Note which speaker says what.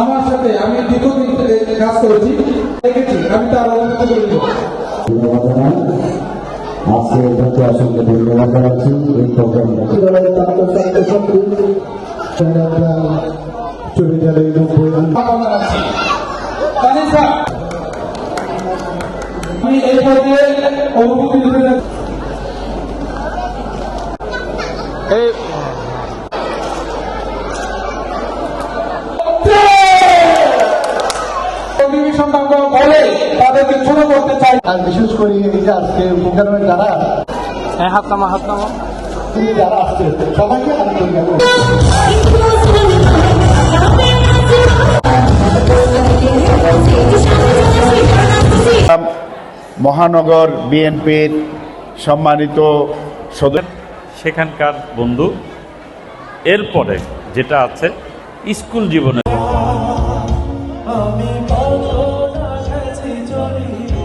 Speaker 1: আমার সাথে আমি দীর্ঘদিন কাজ করেছি দেখেছি আমি তার অবগত করে দেবো
Speaker 2: ধন্যবাদ জানাই আজকে এটাকে অসংখ্য ধন্যবাদ জানাচ্ছি এই প্রোগ্রামটা
Speaker 1: ধন্যবাদ জানাচ্ছি আমি এই রাখছি বলে তাদেরকে ছোট করতে চাই।
Speaker 3: আর বিশেষ করে এই যে আজকে
Speaker 4: হ্যাঁ হাত নামা হাত নামা
Speaker 3: তিনি যারা আসছে সবাইকে
Speaker 5: মহানগর বিএনপির সম্মানিত সদস্য।
Speaker 6: সেখানকার বন্ধু। এরপরে যেটা আছে স্কুল জীবনের running